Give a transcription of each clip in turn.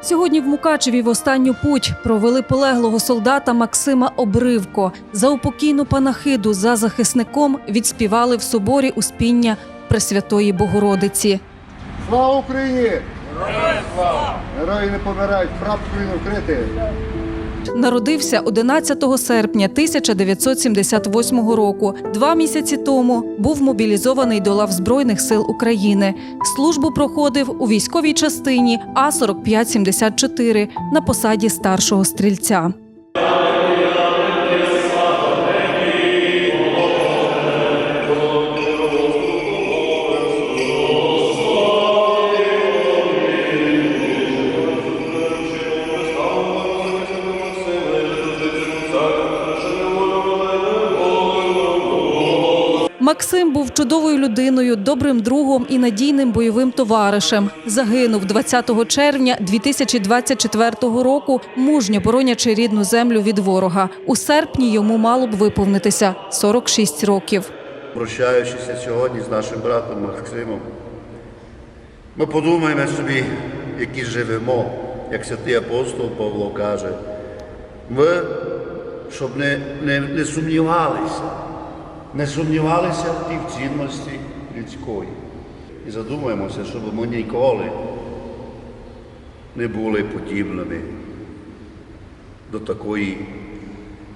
Сьогодні в Мукачеві в останню путь провели полеглого солдата Максима Обривко. За упокійну панахиду за захисником відспівали в соборі Успіння Пресвятої Богородиці. Слава Україні! Герої не помирають, прапкою України вкритий. Народився 11 серпня 1978 року. Два місяці тому був мобілізований до лав Збройних сил України. Службу проходив у військовій частині А 4574 на посаді старшого стрільця. Максим був чудовою людиною, добрим другом і надійним бойовим товаришем. Загинув 20 червня 2024 року, мужньо боронячи рідну землю від ворога. У серпні йому мало б виповнитися 46 років. Прощаючися сьогодні з нашим братом Максимом, ми подумаємо собі, які живемо, як святий апостол Павло каже. Ми, щоб не, не, не сумнівалися, не сумнівалися в тій цінності людської. І задумаємося, щоб ми ніколи не були подібними до такої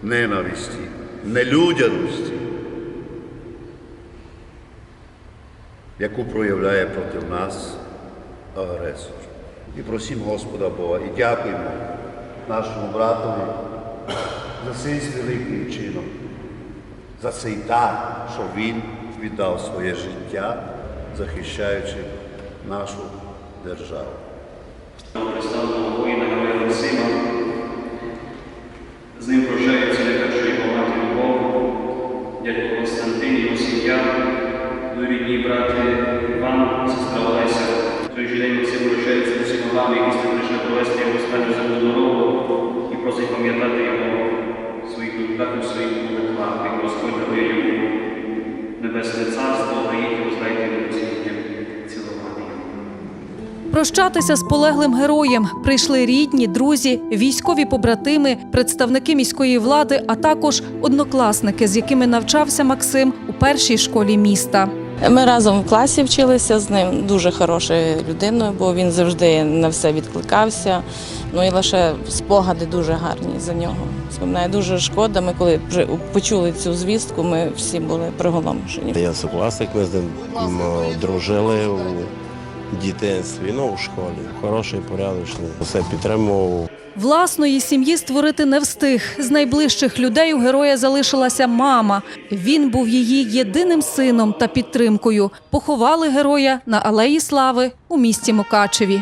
ненависті, нелюдяності, яку проявляє проти нас агресор. І просимо Господа Бога і дякуємо нашому братові за цей великий вчинок, за цей дар, що він віддав своє життя, захищаючи нашу державу. З ним прощаються найперше його мати Любов, дядько Константин, його сім'я, рідні брати Іван, сестра Олеся. Той же день Максим прощається усіма вами, які сте прийшли провести його останню земну дорогу і просить пам'ятати його в своїх думках в своїх молитвах, як Господь дарує йому небесне царство, а їх цілком цілувати його. Прощатися з полеглим героєм прийшли рідні, друзі, військові побратими, представники міської влади, а також однокласники, з якими навчався Максим у першій школі міста. Ми разом в класі вчилися з ним. Дуже хорошою людиною, бо він завжди на все відкликався. Ну і лише спогади дуже гарні за нього. Вспоминаю, дуже шкода. Ми коли вже почули цю звістку, ми всі були приголомшені. Я ми з ним м, дружили дитинстві, ну, у школі. Хороший, порядочний. Все підтримував. Власної сім'ї створити не встиг. З найближчих людей у героя залишилася мама. Він був її єдиним сином та підтримкою. Поховали героя на алеї слави у місті Мукачеві.